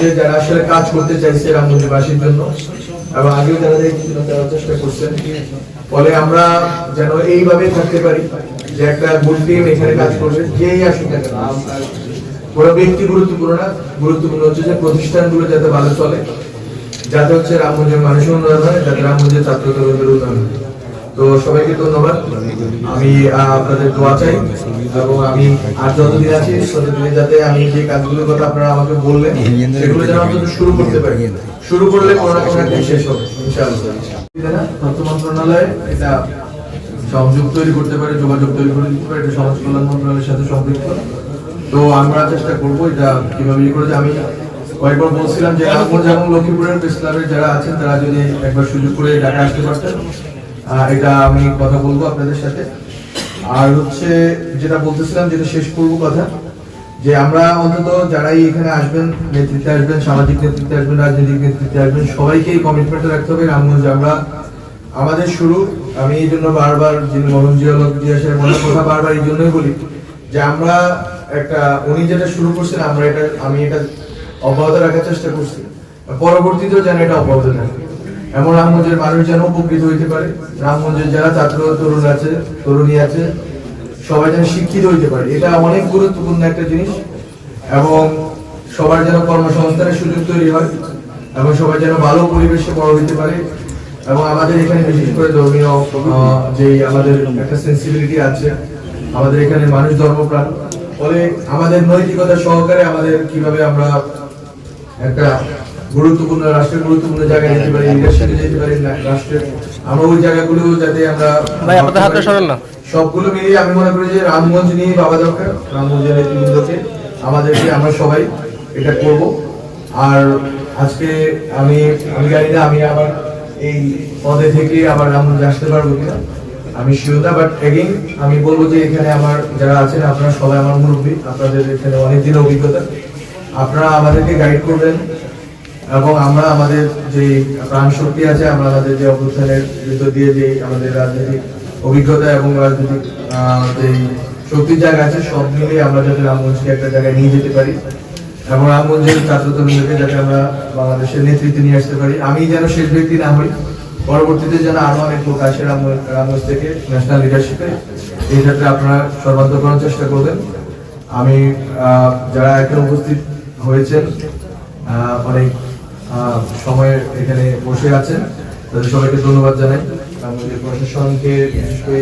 যে যারা আসলে কাজ করতে চাইছে রামগঞ্জবাসীর জন্য, এবং আগেও যারা দেখেছিল তারা চেষ্টা করছেন। ফলে আমরা যেন এইভাবে থাকতে পারি যে একটা গুড টিম এখানে কাজ করবে, যেই আসুক না কোনো ব্যক্তি গুরুত্বপূর্ণ না, গুরুত্বপূর্ণ হচ্ছে যে প্রতিষ্ঠানগুলো যাতে ভালো চলে, যাতে হচ্ছে মানুষের উন্নয়ন হয়, যাতে উন্নয়ন তো সবাইকে ধন্যবাদ। আমি আপনাদের দোয়া চাই এবং আমি আর যতদিন আছি, ততদিনে যাতে আমি যে কাজগুলোর কথা আপনারা আমাকে বললেন, সেগুলো যেন অন্তত শুরু করতে পারি। শুরু করলে কোনো না কোনো একদিন শেষ হবে, ইনশাআল্লাহ। মন্ত্রণালয় এটা সংযোগ তৈরি করতে পারে, যোগাযোগ তৈরি করে দিতে পারে, এটা সমাজ কল্যাণ মন্ত্রণালয়ের সাথে সম্পৃক্ত তো আমরা চেষ্টা করব এটা কীভাবে ইয়ে করে আমি কয়েকবার বলছিলাম যে রামগঞ্জ এবং লক্ষ্মীপুরের প্রেস ক্লাবের যারা আছেন, তারা যদি একবার সুযোগ করে ঢাকা আসতে পারতেন এটা আমি কথা বলব আপনাদের সাথে। আর হচ্ছে যেটা বলতেছিলাম, যেটা শেষ করব কথা, যে আমরা অন্তত যারাই এখানে আসবেন, নেতৃত্বে আসবেন, সামাজিক নেতৃত্বে আসবেন, রাজনৈতিক নেতৃত্বে আসবেন, সবাইকে এই কমিটমেন্টটা রাখতে হবে। রামগঞ্জ আমরা, আমাদের শুরু, আমি এই জন্য বারবার যিনি মরণ জিয়ালক জিয়া সাহেব ওনার কথা বারবার এই জন্যই বলি যে আমরা একটা, উনি যেটা শুরু করছেন, আমরা এটা, আমি এটা অব্যাহত রাখার চেষ্টা করছি। পরবর্তীতেও যেন এটা অব্যাহত থাকে। এমন রামগঞ্জের মানুষ যেন উপকৃত হইতে পারে। রামগঞ্জের যারা ছাত্র তরুণ আছে, তরুণী আছে, সবাই যেন শিক্ষিত হইতে পারে। এটা অনেক গুরুত্বপূর্ণ একটা জিনিস। এবং সবার যেন কর্মসংস্থানের সুযোগ তৈরি হয় এবং সবাই যেন ভালো পরিবেশে বড় হইতে পারে। এবং আমাদের এখানে বিশেষ করে ধর্মীয় যে আমাদের একটা সেন্সিবিলিটি আছে আমাদের এখানে মানুষ ধর্মপ্রাণ। ফলে আমাদের নৈতিকতা সহকারে আমাদের কীভাবে আমরা একটা গুরুত্বপূর্ণ রাষ্ট্রের গুরুত্বপূর্ণ জায়গায় যেতে পারি লিডারশিপে যেতে পারি রাষ্ট্রের। আমরা ওই জায়গাগুলো যাতে আমরা ভাই, আপনাদের হাতটা সরান না। সবগুলো মিলিয়ে আমি মনে করি যে রামগঞ্জ নিয়ে বাবা দরকার। রামগঞ্জের নেতৃবৃন্দকে আমাদেরকে আমরা সবাই এটা করব। আর আজকে আমি আমি জানি না আমি আবার এই পদে থেকে আবার রামগঞ্জ আসতে পারব কিনা। আমি শিওর না বাট এগেইন আমি বলব যে এখানে আমার যারা আছেন, আপনারা সবাই আমার মুরব্বী। আপনাদের এখানে অনেক দিন অভিজ্ঞতা। আপনারা আমাদেরকে গাইড করবেন এবং আমরা আমাদের যে প্রাণ শক্তি আছে, আমরা আমাদের যে অভ্যুত্থানের ভিতর দিয়ে যে আমাদের রাজনৈতিক অভিজ্ঞতা এবং রাজনৈতিক যে শক্তির জায়গা আছে, সব মিলিয়ে আমরা যাতে রামগঞ্জকে একটা জায়গায় নিয়ে যেতে পারি এবং রামগঞ্জের ছাত্র তরুণদেরকে যাতে আমরা বাংলাদেশের নেতৃত্বে নিয়ে আসতে পারি। আমি যেন শেষ ব্যক্তি না হই পরবর্তীতে যেন আরও অনেক লোক আসে রামগঞ্জ থেকে ন্যাশনাল লিডারশিপে এই ক্ষেত্রে আপনারা সর্বান্তকরণের চেষ্টা করবেন। আমি যারা এখানে উপস্থিত হয়েছেন অনেক সময় এখানে বসে আছেন, তাদের সবাইকে ধন্যবাদ জানাই। আমাদের প্রশাসনকে বিশেষ করে